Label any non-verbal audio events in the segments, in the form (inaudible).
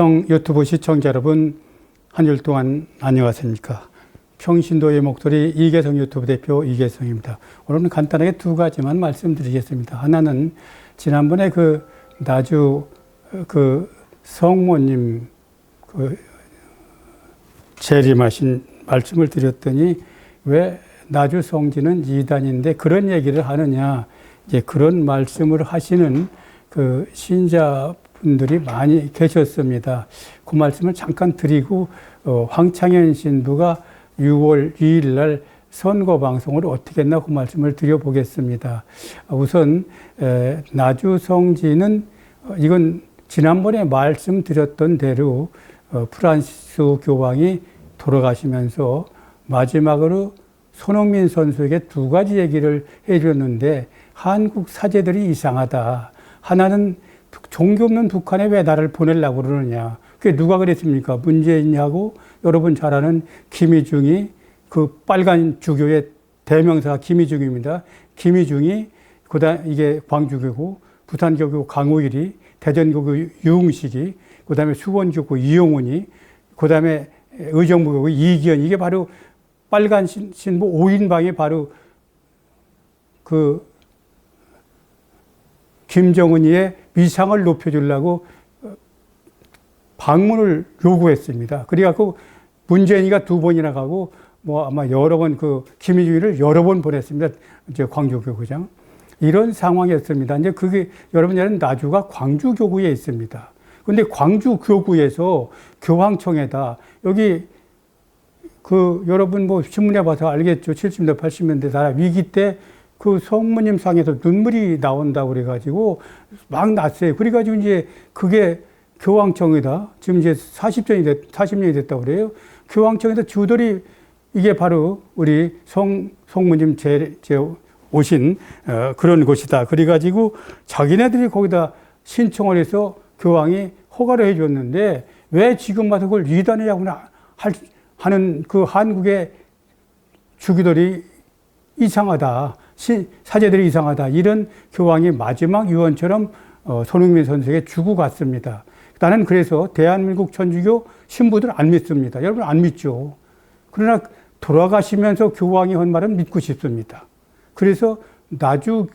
유튜브 시청자 여러분 한 주 동안 안녕하십니까? 평신도의 목소리 이계성 유튜브 대표 이계성입니다. 오늘은 간단하게 두 가지만 말씀드리겠습니다. 하나는 지난번에 그 나주 그 성모님 그 재림하신 말씀을 드렸더니 왜 나주 성지는 이단인데 그런 얘기를 하느냐? 이제 그런 말씀을 하시는 그 신자 분들이 많이 계셨습니다. 그 말씀을 잠깐 드리고 어, 황창현 신부가 6월 2일 날 선거 방송을 어떻게 했나 그 말씀을 드려보겠습니다. 우선 에, 나주 성지는 어, 이건 지난번에 말씀드렸던 대로 어, 프란시스 교황이 돌아가시면서 마지막으로 손흥민 선수에게 두 가지 얘기를 해줬는데 한국 사제들이 이상하다. 하나는 종교 없는 북한에 왜 나를 보내려고 그러느냐. 그게 누가 그랬습니까? 문재인하고 여러분 잘 아는 김희중이 그 빨간 주교의 대명사가 김희중입니다. 김희중이 그다음 이게 광주교고 부산교구 강우일이 대전교구 유흥식이 그다음에 수원교구 이용훈이 그다음에 의정부교구 이기현 이게 바로 빨간 신, 신부 5인방이 바로 그 김정은이의 위상을 높여주려고 방문을 요구했습니다. 그래갖고 문재인이가 두 번이나 가고 뭐 아마 여러 번 그 김희중이를 여러 번 보냈습니다. 이제 광주교구장. 이런 상황이었습니다. 이제 그게 여러분들은 나주가 광주교구에 있습니다. 근데 광주교구에서 교황청에다 여기 그 여러분 뭐 신문에 봐서 알겠죠. 70년대 80년대 나라 위기 때 그 성모님 상에서 눈물이 나온다고 그래가지고 막 났어요. 그래가지고 이제 그게 교황청에다 지금 이제 40년이 됐, 40년이 됐다고 그래요. 교황청에서 주들이 이게 바로 우리 성, 성모님 제, 제 오신 어, 그런 곳이다. 그래가지고 자기네들이 거기다 신청을 해서 교황이 허가를 해줬는데 왜 지금 와서 그걸 이단이라고 할, 하는 그 한국의 주기들이 이상하다. 시, 사제들이 이상하다. 이런 교황이 마지막 유언처럼 어, 손흥민 선수에게 주고 갔습니다. 나는 그래서 대한민국 천주교 신부들 안 믿습니다. 여러분 안 믿죠. 그러나 돌아가시면서 교황이 한 말은 믿고 싶습니다. 그래서 나주,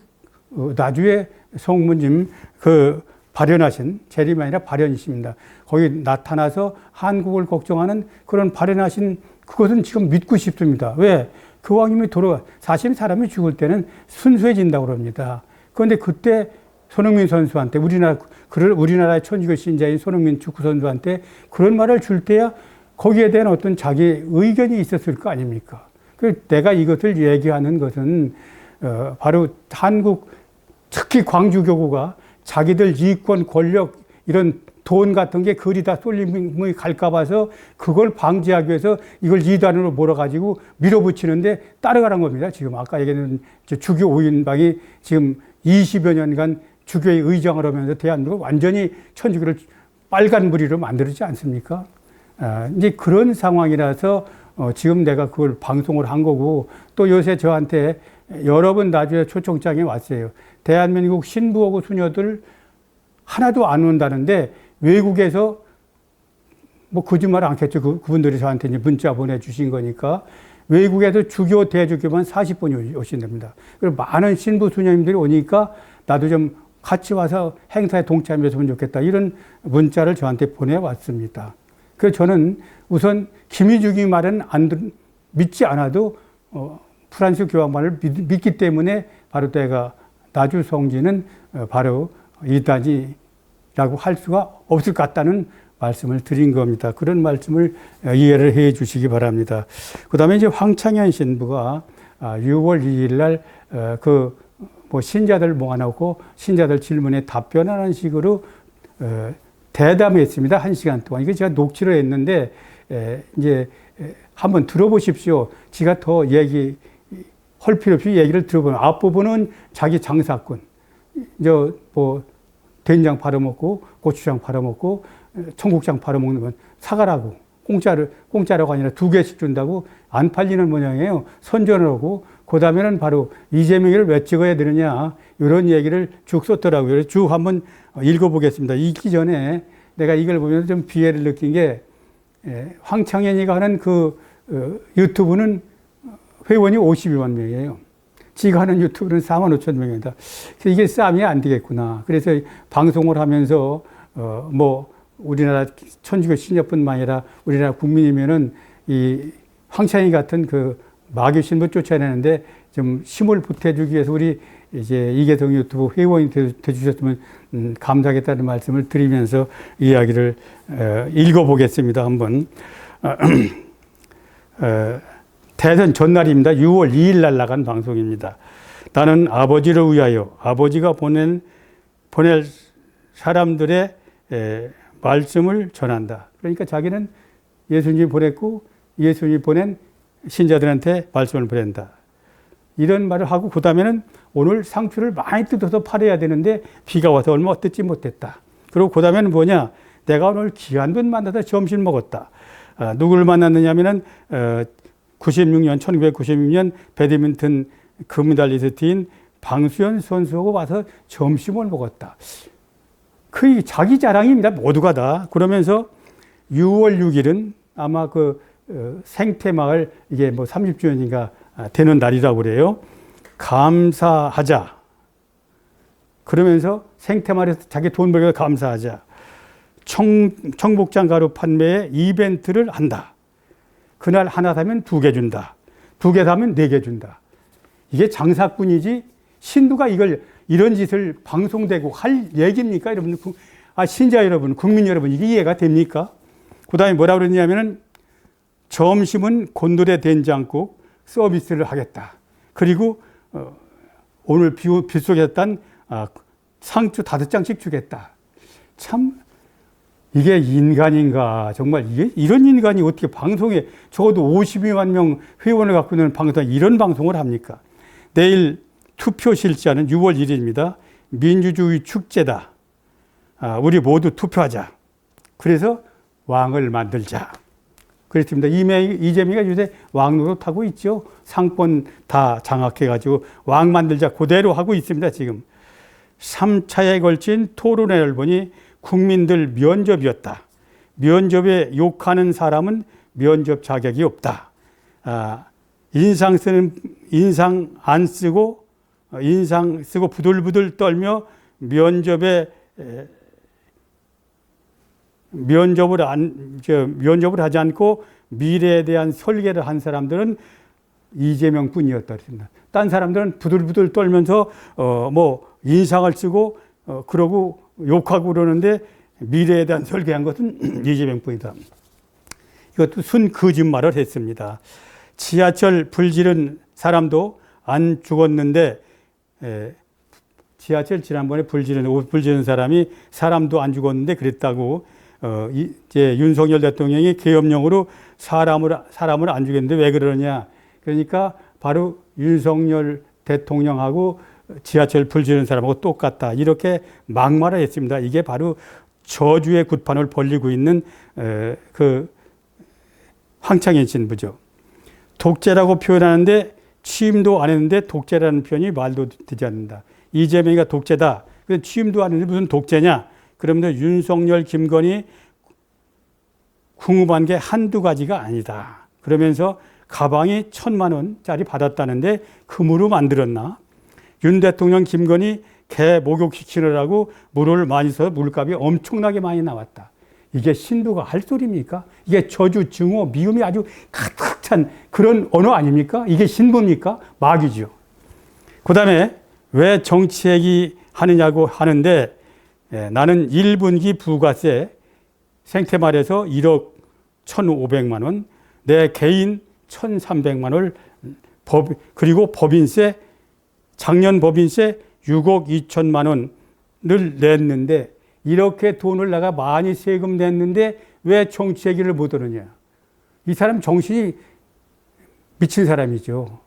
어, 나주의 성모님 그 발현하신, 재림이 아니라 발현이십니다. 거기 나타나서 한국을 걱정하는 그런 발현하신 그것은 지금 믿고 싶습니다. 왜? 교황님이 돌아가, 사실 사람이 죽을 때는 순수해진다고 그럽니다. 그런데 그때 손흥민 선수한테 우리나라, 우리나라의 천주교 신자인 손흥민 축구 선수한테 그런 말을 줄 때야 거기에 대한 어떤 자기 의견이 있었을 거 아닙니까? 그 내가 이것을 얘기하는 것은 어, 바로 한국 특히 광주교구가 자기들 이권 권력 이런 돈 같은 게 거리 다 쏠림이 갈까 봐서 그걸 방지하기 위해서 이걸 이단으로 몰아가지고 밀어붙이는데 따라가는 겁니다. 지금 아까 얘기했는 주교 5인방이 지금 20여 년간 주교의 의장을 하면서 대한민국 완전히 천주교를 빨간 무리로 만들지 않습니까? 아, 이제 그런 상황이라서 어, 지금 내가 그걸 방송을 한 거고 또 요새 저한테 여러 번 나중에 초청장이 왔어요. 대한민국 신부하고 수녀들 하나도 안 온다는데 외국에서 뭐 거짓말 않겠죠. 그, 그분들이 저한테 이제 문자 보내주신 거니까 외국에서 주교 대주교만 40분이 오신답니다. 그리고 많은 신부 수녀님들이 오니까 나도 좀 같이 와서 행사에 동참했으면 좋겠다. 이런 문자를 저한테 보내왔습니다. 그래서 저는 우선 김희중이 말은 안, 믿지 않아도 어, 프란스 교황 말을 믿, 기 때문에 바로 내가 나주 성지는 어, 바로 이단이 라고 할 수가 없을 것 같다는 말씀을 드린 겁니다. 그런 말씀을 어, 이해를 해 주시기 바랍니다. 그 다음에 이제 황창현 신부가 6월 아, 2일 날그 어, 뭐 신자들 모아놓고 신자들 질문에 답변하는 식으로 대담했습니다. 한 시간 동안. 이거 제가 녹취를 했는데, 이제 한번 들어보십시오. 제가 더 얘기, 할 필요 없이 얘기를 들어보면 앞부분은 자기 장사꾼. 저, 뭐, 된장 팔아먹고, 고추장 팔아먹고, 청국장 팔아먹는 건 사가라고. 공짜를, 공짜라고 아니라 두 개씩 준다고 안 팔리는 모양이에요. 선전을 하고, 그 다음에는 바로 이재명이를 왜 찍어야 되느냐. 이런 얘기를 쭉 썼더라고요. 쭉 한번 읽어보겠습니다. 읽기 전에 내가 이걸 보면서 좀 비애를 느낀 게 예, 황창현이가 하는 그 어, 유튜브는 회원이 52만 명이에요. 지가 하는 유튜브는 4만 5천 명입니다. 그래서 이게 싸움이 안 되겠구나. 그래서 방송을 하면서 어, 뭐 우리나라 천주교 신녀뿐만 아니라 우리나라 국민이면은 이 황창희 같은 그 마귀 신부 쫓아내는데 좀 힘을 보태주기 위해서 우리 이제 이계성 유튜브 회원이 되- 되주셨으면 음, 감사하겠다는 말씀을 드리면서 이야기를 어, 읽어보겠습니다. 한번 (clears throat) 어, 어, 대선 전날입니다. 6월 2일 날 나간 방송입니다. 나는 아버지를 위하여 아버지가 보낸 보낼 사람들의 에, 말씀을 전한다. 그러니까 자기는 예수님이 보냈고 예수님이 보낸 신자들한테 말씀을 보낸다. 이런 말을 하고 그 다음에는 오늘 상추를 많이 뜯어서 팔아야 되는데 비가 와서 얼마 뜯지 못했다. 그리고 그 다음에는 뭐냐? 내가 오늘 귀한 분 만나서 점심 먹었다. 아, 누구를 만났느냐면은 어, 96년 1996년 배드민턴 금메달리스트인 방수현 선수하고 와서 점심을 먹었다. 그 자기 자랑입니다. 모두가 다. 그러면서 6월 6일은 아마 그 어, 생태마을 이게 뭐 30주년인가 되는 날이라고 그래요. 감사하자. 그러면서 생태마을에서 자기 돈 벌기 감사하자. 청, 청복장 가루 판매에 이벤트를 한다. 그날 하나 사면 두 개 준다. 두 개 사면 네 개 준다. 이게 장사꾼이지 신도가 이걸 이런 짓을 방송되고 할 얘기입니까? 여러분, 구- 아, 신자 여러분, 국민 여러분, 이게 이해가 됩니까? 그 다음에 뭐라 그랬냐면은 점심은 곤돌의 된장국 서비스를 하겠다. 그리고 어, 오늘 비, 빗속에 딴 아, 상추 다섯 장씩 주겠다. 참 이게 인간인가 정말 이게 이런 인간이 어떻게 방송에 적어도 52만 명 회원을 갖고 있는 방송에 이런 방송을 합니까? 내일 투표 실시하는 6월 1일입니다. 민주주의 축제다. 아, 우리 모두 투표하자. 그래서 왕을 만들자. 그랬습니다. 이재, 이재명이가 요새 왕 노릇하고 있죠. 상권 다 장악해가지고 왕 만들자 그대로 하고 있습니다. 지금 3차에 걸친 토론회를 보니 국민들 면접이었다. 면접에 욕하는 사람은 면접 자격이 없다. 아, 인상 쓰는 인상 안 쓰고 어, 인상 쓰고 부들부들 떨며 면접에 에, 면접을 안, 저, 면접을 하지 않고 미래에 대한 설계를 한 사람들은 이재명 뿐이었다. 그랬습니다. 딴 사람들은 부들부들 떨면서, 어, 뭐, 인상을 쓰고, 어, 그러고 욕하고 그러는데 미래에 대한 설계한 것은 (clears throat) 이재명 뿐이다. 이것도 순 거짓말을 했습니다. 지하철 불지른 사람도 안 죽었는데, 에, 지하철 지난번에 불지른, 옷 불지른 사람이 사람도 안 죽었는데 그랬다고 어, 이- 이제 윤석열 대통령이 계엄령으로 사람을, 사람을 안 죽였는데 왜 그러냐. 그러니까 바로 윤석열 대통령하고 지하철 불지른 사람하고 똑같다. 이렇게 막말을 했습니다. 이게 바로 저주의 굿판을 벌리고 있는 에, 그 황창현 신부죠. 독재라고 표현하는데 취임도 안 했는데 독재라는 표현이 말도 되지 않는다. 이재명이가 독재다. 그 취임도 안 했는데 무슨 독재냐? 그러면서 윤석열, 김건희 궁금한 게 한두 가지가 아니다. 그러면서 가방이 천만 원짜리 받았다는데 금으로 만들었나? 윤 대통령, 김건희 개 목욕시키느라고 물을 많이 써서 물값이 엄청나게 많이 나왔다. 이게 신도가 할 소리입니까? 이게 저주, 증오, 미움이 아주 가득 찬 그런 언어 아닙니까? 이게 신부입니까? 마귀죠. 그 다음에 왜 정치 얘기 하느냐고 하는데 예, 나는 1분기 부가세 생태 말에서 1억 1,500만 원, 내 개인 1,300만 원을 법, 그리고 법인세, 작년 법인세 6억 2천만 원을 냈는데 이렇게 돈을 내가 많이 세금 냈는데 왜 정치 얘기를 못 하느냐. 이 사람 정신이 미친 사람이죠.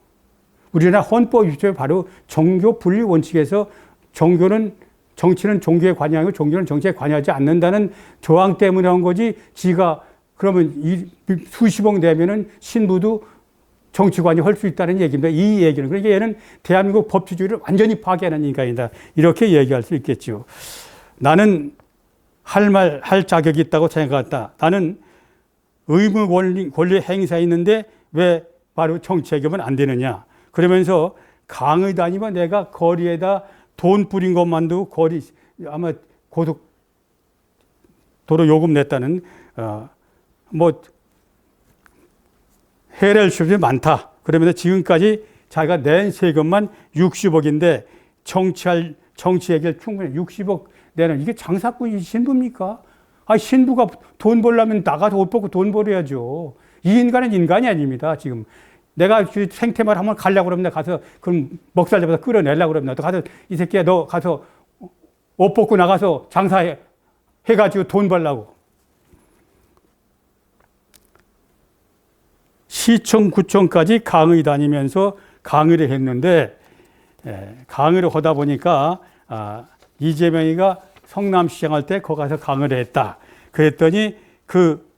우리나라 헌법 1조에 바로 종교 분리 원칙에서 종교는 정치는 종교에 관여하고 종교는 정치에 관여하지 않는다는 조항 때문에 한 거지 지가 그러면 이 수십억 내면은 신부도 정치 관여할 수 있다는 얘기입니다. 이 얘기는 그러니까 얘는 대한민국 법치주의를 완전히 파괴하는 인간이다. 이렇게 얘기할 수 있겠죠. 나는 할 말, 할 자격이 있다고 생각했다. 나는 의무 권리, 권리 행사에 있는데 왜 바로 정치개혁은 안 되느냐. 그러면서 강의 다니면 내가 거리에다 돈 뿌린 것만도 거리, 아마 고속 도로 요금 냈다는, 어, 뭐, 해낼 수이 많다. 그러면서 지금까지 자기가 낸 세금만 60억인데 정치할, 정치 얘기를 충분히 60억 내는 이게 장사꾼이 신부입니까? 아, 신부가 돈 벌려면 나가서 옷 벗고 돈 벌어야죠. 이 인간은 인간이 아닙니다, 지금. 내가 그 생태말 한번 가려고 그러면 내가 가서 그럼 먹살 잡아서 끌어내려고 그러면 너 가서 이 새끼야 너 가서 옷 벗고 나가서 장사해 해가지고 돈 벌라고. 시청, 구청까지 강의 다니면서 강의를 했는데 예, 강의를 하다 보니까 아, 이재명이가 성남시장 할 때 거기 가서 강의를 했다. 그랬더니 그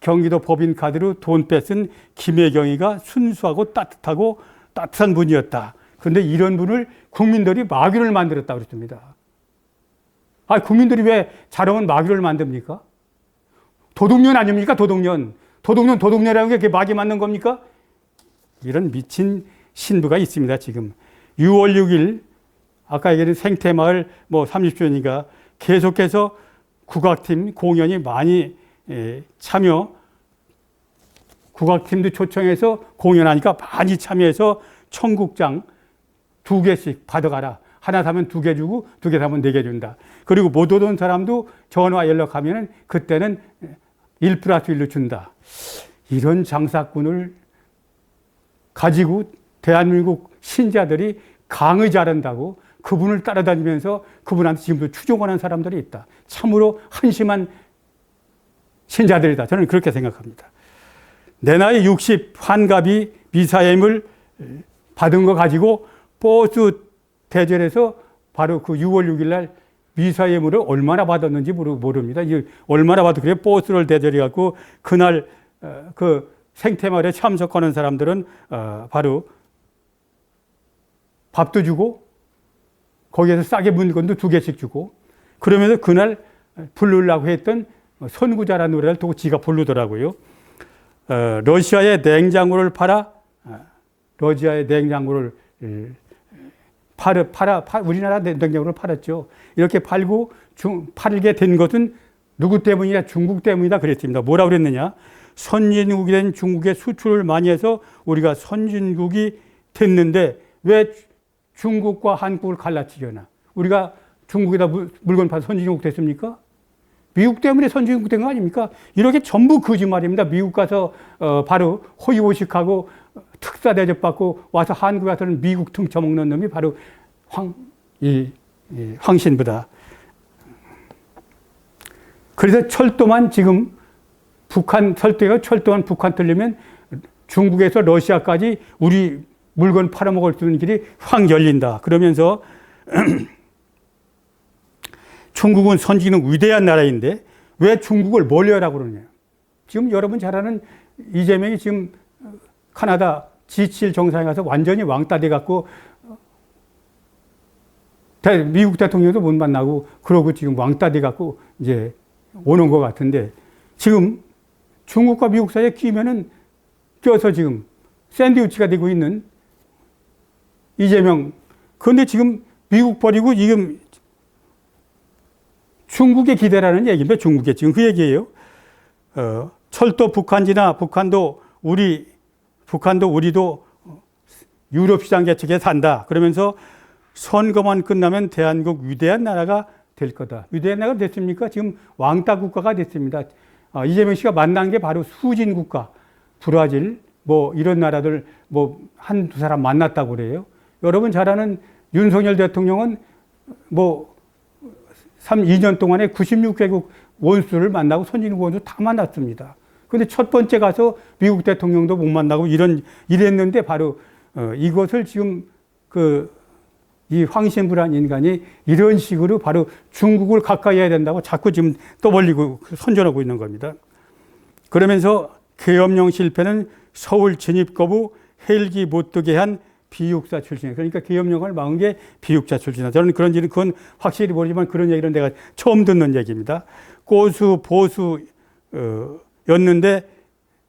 경기도 법인카드로 돈 뺏은 김혜경이가 순수하고 따뜻하고 따뜻한 분이었다. 그런데 이런 분을 국민들이 마귀를 만들었다 그랬습니다. 아, 국민들이 왜 자랑은 마귀를 만듭니까? 도둑년 아닙니까? 도둑년. 도둑년, 도둑년이라는 게 그게 마귀 맞는 겁니까? 이런 미친 신부가 있습니다, 지금. 6월 6일, 아까 얘기한 생태마을 뭐 30주년이니까 계속해서 국악팀 공연이 많이 예, 참여, 국악팀도 초청해서 공연하니까 많이 참여해서 청국장 두 개씩 받아가라. 하나 사면 두 개 주고 두 개 사면 네 개 준다. 그리고 못 오던 사람도 전화 연락하면은 그때는 1 플러스 1로 준다. 이런 장사꾼을 가지고 대한민국 신자들이 강의 잘한다고 그분을 따라다니면서 그분한테 지금도 추종하는 사람들이 있다. 참으로 한심한 신자들이다. 저는 그렇게 생각합니다. 내 나이 60 환갑이 미사임을 받은 거 가지고 버스 대절에서 바로 그 6월 6일 날 미사 예물을 얼마나 받았는지 모릅니다. 얼마나 받도 그래 버스를 대절해 갖고 그날 어, 그 생태마을에 참석하는 사람들은 어, 바로 밥도 주고 거기에서 싸게 물건도 두 개씩 주고 그러면서 그날 부르려고 했던 선구자라는 노래를 또 지가 부르더라고요. 어, 러시아의 냉장고를 팔아 러시아의 냉장고를 팔아, 팔아, 팔, 우리나라 냉장고를 팔았죠. 이렇게 팔고 중, 팔게 된 것은 누구 때문이냐? 중국 때문이다 그랬습니다. 뭐라 그랬느냐? 선진국이 된 중국에 수출을 많이 해서 우리가 선진국이 됐는데 왜 중국과 한국을 갈라치려나? 우리가 중국에다 물건 팔아 선진국 됐습니까? 미국 때문에 선진국 된 거 아닙니까? 이렇게 전부 거짓말입니다. 미국 가서 어, 바로 호의호식하고 특사 대접받고 와서 한국 와서는 미국 등쳐먹는 놈이 바로 황, 이, 이 황신부다. 그래서 철도만 지금 북한 설대가 철도만 북한 뚫리면 중국에서 러시아까지 우리 물건 팔아먹을 수 있는 길이 확 열린다. 그러면서 (clears throat) 중국은 선진국 위대한 나라인데 왜 중국을 멀려라고 그러냐. 지금 여러분 잘 아는 이재명이 지금 카나다 G7 정상에 가서 완전히 왕따 돼 갖고 미국 대통령도 못 만나고 그러고 지금 왕따 돼 갖고 이제 오는 것 같은데 지금 중국과 미국 사이에 끼면은 껴서 지금 샌드위치가 되고 있는 이재명. 그런데 지금 미국 버리고 지금 중국에 기대라는 얘기입니다. 중국에 지금 그 얘기예요. 어, 철도 북한지나 북한도 우리 북한도 우리도 유럽 시장 개척에 산다. 그러면서 선거만 끝나면 대한민국 위대한 나라가 될 거다. 위대한 나라가 됐습니까? 지금 왕따 국가가 됐습니다. 아, 이재명 씨가 만난 게 바로 수진 국가, 브라질, 뭐 이런 나라들 뭐 한 두 사람 만났다고 그래요. 여러분 잘 아는 윤석열 대통령은 뭐 3, 2년 동안에 96개국 원수를 만나고 선진국 원수 다 만났습니다. 근데 첫 번째 가서 미국 대통령도 못 만나고 이런, 이랬는데 바로, 어, 이것을 지금 그, 이 황신부란 인간이 이런 식으로 바로 중국을 가까이 해야 된다고 자꾸 지금 떠벌리고 선전하고 있는 겁니다. 그러면서 계엄령 실패는 서울 진입 거부 헬기 못 뜨게 한 비육사 출신이에요. 그러니까 기업령을 막은 게 비육사 출신이다. 저는 그런 일은 그건 확실히 모르지만 그런 얘기는 내가 처음 듣는 얘기입니다. 고수, 보수, 어, 였는데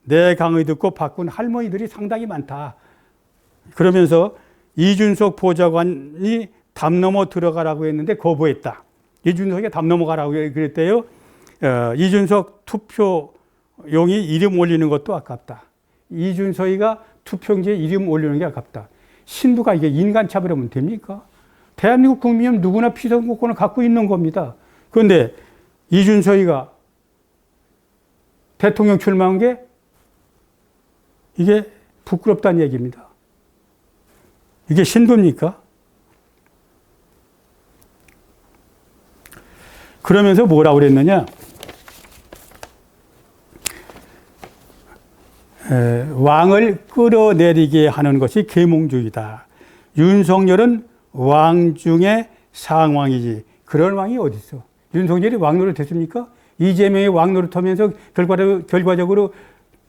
내 강의 듣고 바꾼 할머니들이 상당히 많다. 그러면서 이준석 보좌관이 담 넘어 들어가라고 했는데 거부했다. 이준석이 담 넘어가라고 그랬대요. 어, 이준석 투표용이 이름 올리는 것도 아깝다. 이준석이가 투표용지에 이름 올리는 게 아깝다. 신부가 이게 인간차별하면 됩니까? 대한민국 국민은 누구나 피선거권을 갖고 있는 겁니다. 그런데 이준석이가 대통령 출마한 게 이게 부끄럽다는 얘기입니다. 이게 신부입니까? 그러면서 뭐라고 그랬느냐? 에, 왕을 끌어내리게 하는 것이 계몽주의다. 윤석열은 왕 중에 상왕이지. 그런 왕이 어디 있어? 윤석열이 왕 노릇 했습니까? 이재명이 왕 노릇 하면서 결과적으로, 결과적으로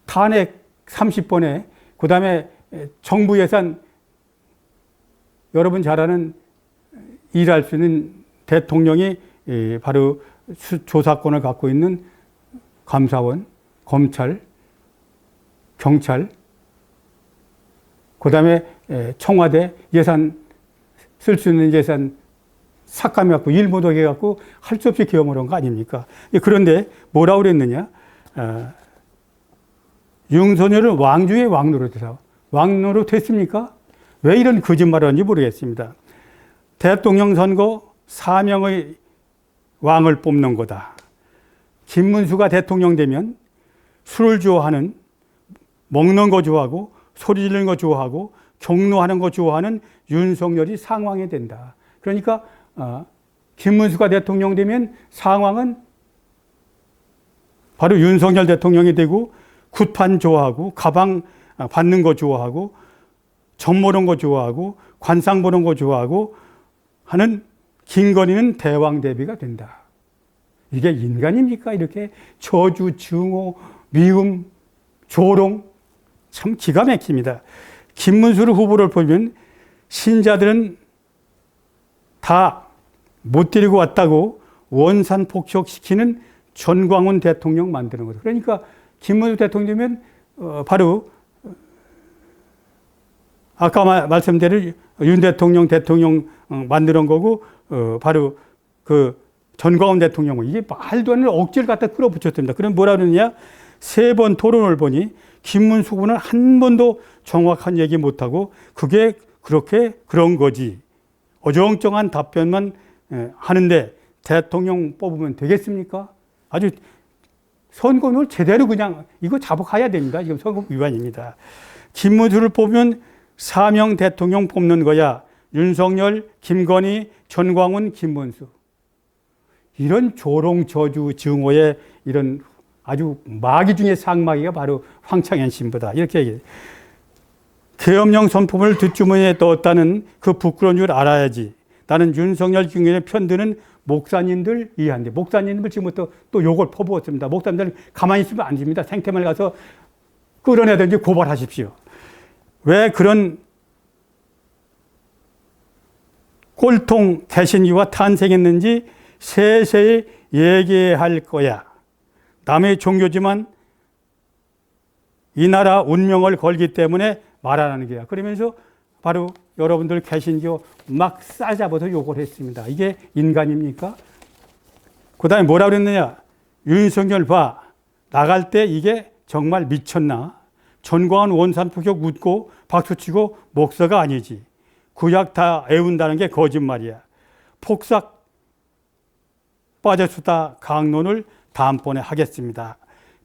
탄핵 30번에 그 다음에 정부 예산 여러분 잘 아는 일할 수 있는 대통령이 예, 바로 조사권을 갖고 있는 감사원, 검찰, 경찰, 그 다음에 청와대 예산 쓸 수 있는 예산 삭감해갖고 일 못하게 해갖고 할 수 없이 기업을 한 거 아닙니까? 예, 그런데 뭐라고 그랬느냐? 어, 윤석열은 왕주의 왕노릇에서 왕노릇 했습니까? 왜 이런 거짓말을 하는지 모르겠습니다. 대통령 선거 사명의 왕을 뽑는 거다. 김문수가 대통령 되면 술을 좋아하는 먹는 거 좋아하고 소리 지르는 거 좋아하고 경로하는 거 좋아하는 윤석열이 상왕이 된다. 그러니까 어, 김문수가 대통령 되면 상왕은 바로 윤석열 대통령이 되고 굿판 좋아하고 가방 받는 거 좋아하고 점 보는 거 좋아하고 관상 보는 거 좋아하고 하는 김건희는 대왕 대비가 된다. 이게 인간입니까? 이렇게 저주, 증오, 미움, 조롱 참 기가 막힙니다. 김문수 후보를 보면 신자들은 다 못 데리고 왔다고 원산 폭격시키는 전광훈 대통령 만드는 거죠. 그러니까 김문수 대통령이면 어, 바로 아까 마, 말씀드린 윤 대통령 대통령 어, 만드는 거고 어, 바로 그 전광훈 대통령은 이게 말도 안 되는 억지를 갖다 끌어붙였습니다. 그럼 뭐라 그러느냐? 세 번 토론을 보니 김문수 후보는 한 번도 정확한 얘기 못하고 그게 그렇게 그런 거지. 어정쩡한 답변만 예, 하는데 대통령 뽑으면 되겠습니까? 아주 선거를 제대로 그냥 이거 잡아가야 됩니다. 지금 선거 위반입니다. 김문수를 뽑으면 사명 대통령 뽑는 거야. 윤석열, 김건희, 전광훈, 김문수. 이런 조롱, 저주, 증오의 이런 아주 마귀 중의 상마귀가 바로 황창현 신부다. 이렇게 얘기해요. 계엄령 선포를 뒷주머니에 넣었다는 그 부끄러운 줄 알아야지. 나는 윤석열 김건희에 편드는 목사님들 이해한대. 목사님들 지금부터 또 욕을 퍼부었습니다. 목사님들 가만히 있으면 안 됩니다. 생태말 가서 끌어내든지 고발하십시오. 왜 그런 꼴통 개신교가 탄생했는지 세세히 얘기할 거야. 남의 종교지만 이 나라 운명을 걸기 때문에 말하는 거야. 그러면서 바로 여러분들 개신교 막 싸잡아서 욕을 했습니다. 이게 인간입니까? 그 다음에 뭐라 그랬느냐? 윤석열 봐. 나갈 때 이게 정말 미쳤나? 전광한 원산 폭격 웃고 박수치고 목사가 아니지. 구약 다 애운다는 게 거짓말이야. 폭삭 빠져수다 강론을 다음번에 하겠습니다.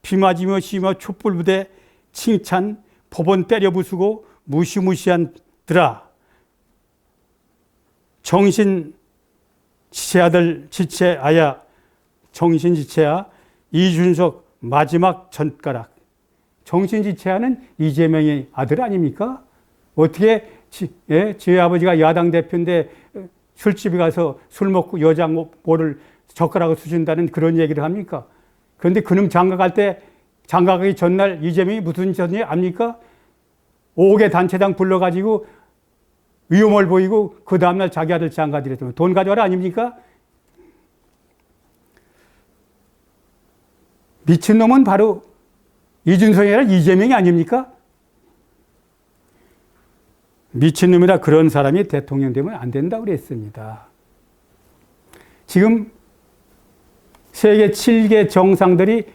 비 맞으며 쉬며 촛불 부대 칭찬 법원 때려 부수고 무시무시한 들아 정신 지체아들 지체아야 정신 지체아 이준석 마지막 전가락 정신 지체아는 이재명의 아들 아닙니까? 어떻게 지, 예? 지 아버지가 야당 대표인데 술집에 가서 술 먹고 여자 뭐를 젓가락을 수준다는 그런 얘기를 합니까? 그런데 그놈 장가 갈 때 장가 가기 전날 이재명이 무슨 짓이 압니까? 5개 단체장 불러가지고 위험을 보이고 그 다음날 자기 아들 장가들였으면 돈 가져와라 아닙니까? 미친놈은 바로 이준석이 아니라 이재명이 아닙니까? 미친놈이라 그런 사람이 대통령 되면 안 된다고 그랬습니다. 지금 세계 7개 정상들이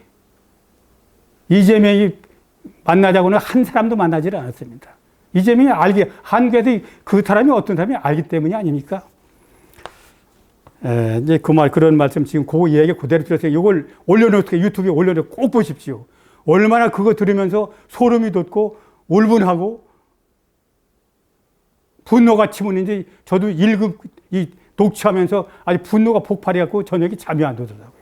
이재명이 만나자고는 한 사람도 만나질 않았습니다. 이재명이 알기, 한국에도 그 사람이 어떤 사람이 알기 때문이 아닙니까? 에, 이제 그 말, 그런 말씀 지금 그 얘기 그대로 들었어요. 이걸 올려놓을게요. 유튜브에 올려놓고 꼭 보십시오. 얼마나 그거 들으면서 소름이 돋고 울분하고 분노가 치문인지 저도 읽음, 이 독취하면서 아주 분노가 폭발해갖고 저녁에 잠이 안 오더라고요.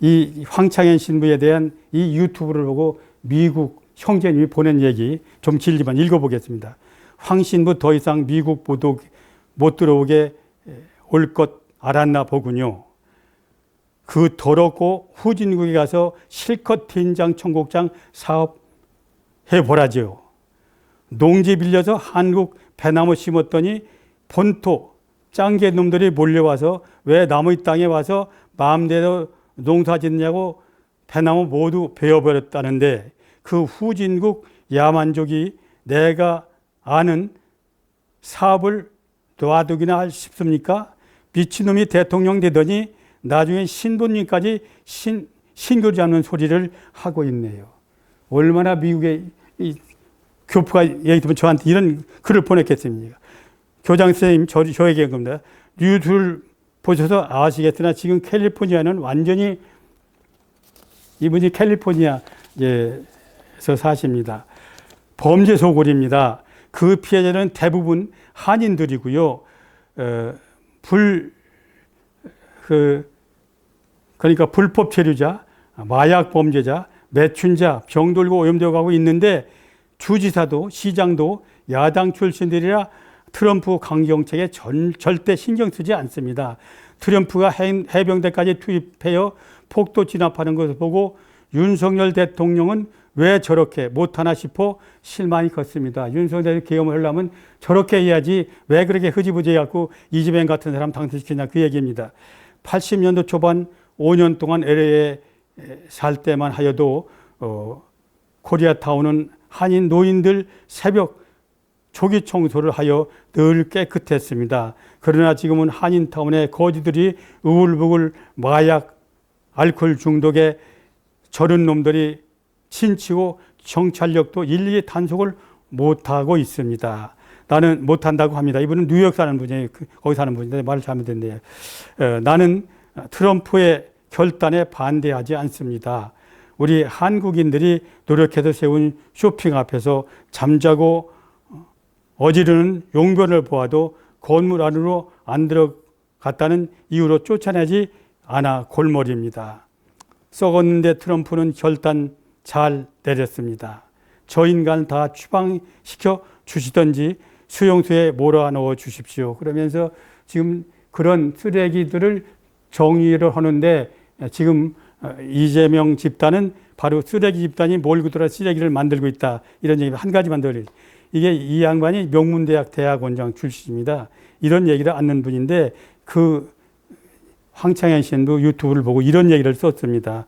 이 황창현 신부에 대한 이 유튜브를 보고 미국 형제님이 보낸 얘기 좀 길지만 읽어보겠습니다. 황 신부 더 이상 미국 보도 못 들어오게 올 것 알았나 보군요. 그 더럽고 후진국에 가서 실컷 팀장 청국장 사업 해보라지요. 농지 빌려서 한국 배나무 심었더니 본토 짱개 놈들이 몰려와서 왜이 땅에 와서 마음대로 농사 짓냐고 배나무 모두 베어버렸다는데 그 후진국 야만족이 내가 아는 사업을 놔두기나 싶습니까? 미친놈이 대통령 되더니 나중에 신부님까지 신, 신교 잡는 소리를 하고 있네요. 얼마나 미국의 이 교포가 얘기 들으면 저한테 이런 글을 보냈겠습니까? 교장 선생님, 저, 저에게 겁니다. 뉴스를 보셔서 아시겠으나 지금 캘리포니아는 완전히 이분이 캘리포니아에 서 사십니다. 범죄 소굴입니다. 그 피해자는 대부분 한인들이고요. 어, 불, 그, 그러니까 불법 체류자, 마약 범죄자, 매춘자, 병들고 오염되어 가고 있는데 주지사도 시장도 야당 출신들이라 트럼프 강경책에 전, 절대 신경 쓰지 않습니다. 트럼프가 해, 해병대까지 투입하여 폭도 진압하는 것을 보고 윤석열 대통령은 왜 저렇게 못하나 싶어 실망이 컸습니다. 윤석열 계엄을 하려면 저렇게 해야지 왜 그렇게 흐지부지 해갖고 이재명 같은 사람 당선시키냐 그 얘기입니다. 80년도 초반 5년 동안 LA에 살 때만 하여도 어, 코리아타운은 한인 노인들 새벽 조기 청소를 하여 늘 깨끗했습니다. 그러나 지금은 한인타운의 거지들이 우울부글 마약, 알코올 중독에 저런 놈들이 친치고 경찰력도 일일이 단속을 못하고 있습니다. 나는 못한다고 합니다. 이분은 뉴욕 사는 분이에요. 그, 거기 사는 분인데 말을 잘못했네요. 어, 나는 트럼프의 결단에 반대하지 않습니다. 우리 한국인들이 노력해서 세운 쇼핑 앞에서 잠자고 어지르는 용변을 보아도 건물 안으로 안 들어갔다는 이유로 쫓아내지 않아 골머리입니다. 썩었는데 트럼프는 결단 잘 내렸습니다. 저 인간 다 추방시켜 주시던지 수용소에 몰아넣어 주십시오. 그러면서 지금 그런 쓰레기들을 정리를 하는데 지금 이재명 집단은 바로 쓰레기 집단이 몰고 들어 쓰레기를 만들고 있다. 이런 얘기 한 가지만 더 이게 이 양반이 명문대학 대학원장 출신입니다. 이런 얘기를 않는 분인데 그 황창현 씨도 유튜브를 보고 이런 얘기를 썼습니다.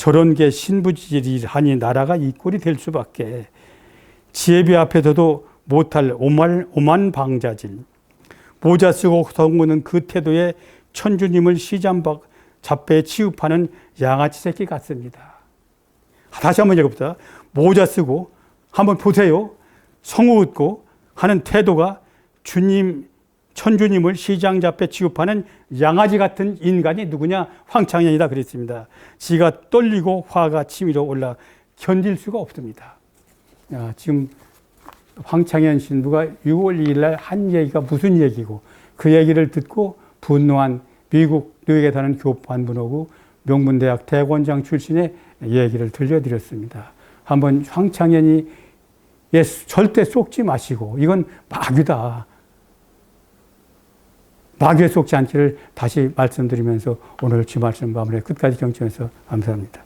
저런 게 신부지리 하니 나라가 이 꼴이 될 수밖에. 지혜비 앞에서도 못할 오만, 오만 방자질. 모자 쓰고 성우는 그 태도에 천주님을 밖 잡배에 취급하는 양아치 새끼 같습니다. 다시 한번 읽어봅시다. 모자 쓰고 한번 보세요. 성우 웃고 하는 태도가 주님, 천주님을 시장 잡배 취급하는 양아지 같은 인간이 누구냐? 황창현이다 그랬습니다. 지가 떨리고 화가 치밀어 올라 견딜 수가 없습니다. 야, 지금 황창현 신부가 6월 2일 날 한 얘기가 무슨 얘기고 그 얘기를 듣고 분노한 미국 뉴욕에 사는 교포 한 분하고 명문대학 대학원장 출신의 얘기를 들려드렸습니다. 한번 황창현이 예, 절대 속지 마시고 이건 마귀다. 마귀에 속지 않기를 다시 말씀드리면서 오늘 주 말씀 마무리 끝까지 경청해서 감사합니다.